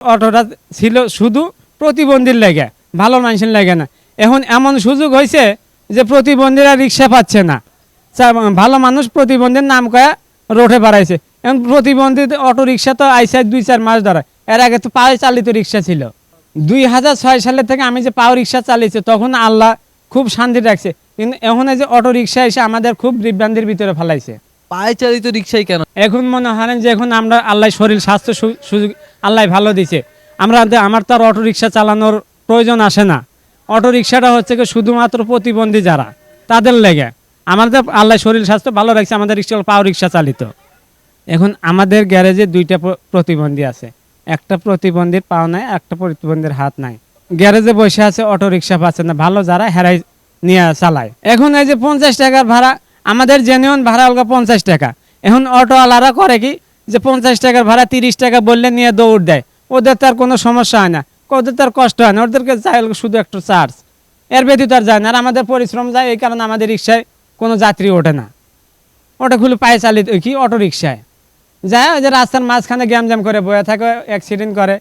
অটোটা ছিল শুধু প্রতিবন্ধীর লেগে, ভালো মানুষের লেগে না। এখন এমন সুযোগ হয়েছে যে প্রতিবন্ধীরা রিক্সা পাচ্ছে না। ভালো মানুষ প্রতিবন্ধীর নাম কয়া রোডে বাড়াইছে। এখন প্রতিবন্ধী অটো রিক্সা তো আইসা দুই চার মাস ধরে। এর আগে তো পায়ে চালিত রিক্সা ছিল। দুই হাজার ছয় সালের থেকে আমি যে পাও রিক্সা চালিয়েছি, তখন আল্লাহ খুব শান্তি রাখছে। কিন্তু এখন এই যে অটো রিক্সা এসে আমাদের খুব বিভ্রান্তির ভিতরে ফেলাইছে। পায়ে চালিত রিক্সাই কেন? এখন মনে হয় যে এখন আমরা আল্লাহ শরীর, স্বাস্থ্য সুযোগ আল্লাহ ভালো দিছে। আমরা আমার তো আর অটো রিক্সা চালানোর প্রয়োজন আসে না। অটো রিক্সাটা হচ্ছে কি শুধুমাত্র প্রতিবন্ধী যারা, তাদের লেগে। আমাদের আল্লাহ শরীর, স্বাস্থ্য ভালো রাখছে, আমাদের রিক্সা পাও রিক্সা চালিত। এখন আমাদের গ্যারেজে দুইটা প্রতিবন্ধী আছে। একটা প্রতিবন্ধীর পাও নাই, একটা প্রতিবন্ধীর হাত নাই। গ্যারেজে বসে আছে, অটো রিক্সা পাচ্ছে না। ভালো যারা হেরাই নিয়ে চালায়। এখন এই যে পঞ্চাশ টাকার ভাড়া আমাদের জেনুইন ভাড়া অলগা পঞ্চাশ টাকা। এখন অটোওয়ালারা করে কি? যে পঞ্চাশ টাকার ভাড়া তিরিশ টাকা বললে নিয়ে দৌড় দেয়। ওদের তার কোনো সমস্যা হয় না। ওদের তার কষ্ট হয় না। ওদেরকে হলো শুধু একটু চার্জ এর ব্যতীত আর যায় না। আর আমাদের পরিশ্রম যায়, এই কারণে আমাদের রিক্সায় কোনো যাত্রী ওঠে না। ওটা খুলে পায়ে চালিত কি? অটো রিক্সায় যায়, ওই যে রাস্তার মাঝখানে গ্যাম জ্যাম করে বয়ে থাকে অ্যাক্সিডেন্ট করে।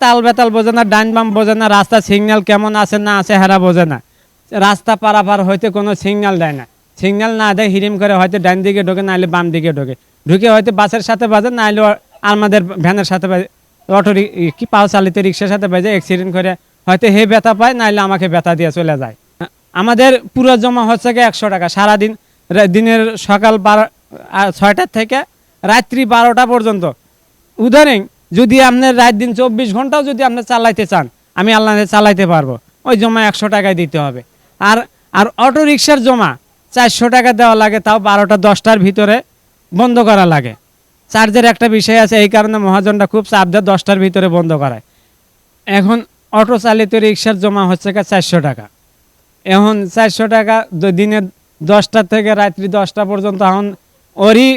তাল বেতাল বোঝে না ডাইন বাম বোঝে না রাস্তা সিগন্যাল কেমন আছে না আছে হেরা বোঝে না। রাস্তা পারাপার হইতে কোনো সিগন্যাল দেয় না। সিগন্যাল না দেয় হিরিম করে হয়তো ডাইন দিকে ঢোকে, নাহলে বাম দিকে ঢোকে। ঢুকে হয়তো বাসের সাথে বাজে, নাহলে আমাদের ভ্যানের সাথে বাজে। অটো কি পাও চালিত রিক্সার সাথে বাজে অ্যাক্সিডেন্ট করে হয়তো হে ব্যথা পায়, নাহলে আমাকে ব্যথা দিয়ে চলে যায়। আমাদের পুরো জমা হচ্ছে কি একশো টাকা। সারাদিন দিনের সকাল বারো ছয়টার থেকে রাত্রি বারোটা পর্যন্ত। উদাহরণ, যদি আপনার রাত দিন চব্বিশ ঘন্টাও যদি আপনি চালাইতে চান, আমি আল্লাহ চালাইতে পারব। ওই জমা একশো টাকায় দিতে হবে। আর আর অটো রিক্সার জমা চারশো টাকা দেওয়া লাগে, তাও বারোটা দশটার ভিতরে বন্ধ করা লাগে। চার্জের একটা বিষয় আছে, এই কারণে মহাজনটা খুব চাপ দেয় দশটার ভিতরে বন্ধ করায়। এখন অটো চালিত রিক্সার জমা হচ্ছে কা চারশো টাকা। এখন চারশো টাকা দিনে দশটা থেকে রাত্রি দশটা পর্যন্ত এখন ওরই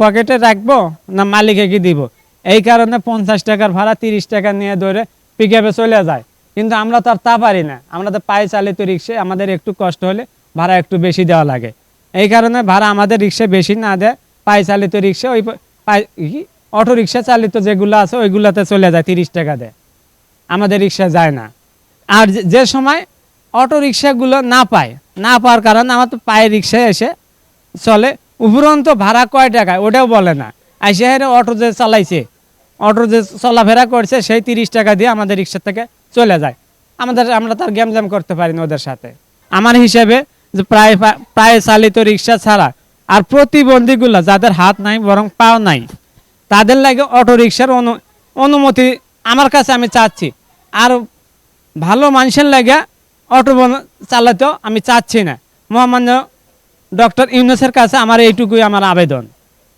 পকেটে রাখব না মালিকে কি দিব? এই কারণে পঞ্চাশ টাকার ভাড়া তিরিশ টাকা নিয়ে ধরে পিক চলে যায়। কিন্তু আমরা তো আর তা পারি না। আমরা তো পায়ে চালিত রিক্সে আমাদের একটু কষ্ট হলে ভাড়া একটু বেশি দেওয়া লাগে। এই কারণে ভাড়া আমাদের রিক্সা বেশি না দেয়। পায়ে চালিত রিক্সা, ওই অটো রিক্সা চালিত যেগুলো আছে, ওইগুলোতে চলে যায়, তিরিশ টাকা দেয়। আমাদের রিক্সা যায় না। আর যে- সময় অটো রিক্সাগুলো না পায়, না পাওয়ার কারণে আমার তো পায়ে রিক্সায় এসে চলে। উপরন্ত ভাড়া কয় টাকা, ওটাও বলে না। এসে হেরে অটো যে চালাইছে, অটো যে চলাফেরা করছে, সেই তিরিশ টাকা দিয়ে আমাদের রিক্সা থেকে চলে যায়। আমাদের, আমরা তার গ্যাম জ্যাম করতে পারি না ওদের সাথে। আমার হিসেবে যে প্রায় প্রায় চালিত রিক্সা ছাড়া আর প্রতিবন্ধীগুলো যাদের হাত নাই বরং পাও নাই, তাদের লাগে অটো রিক্সার অনু, অনুমতি আমার কাছে আমি চাচ্ছি। আর ভালো মানুষের লাগে অটো চালাতেও আমি চাচ্ছি না। মহামান্য ডক্টর ইউনুসের কাছে আমার এইটুকুই আমার আবেদন।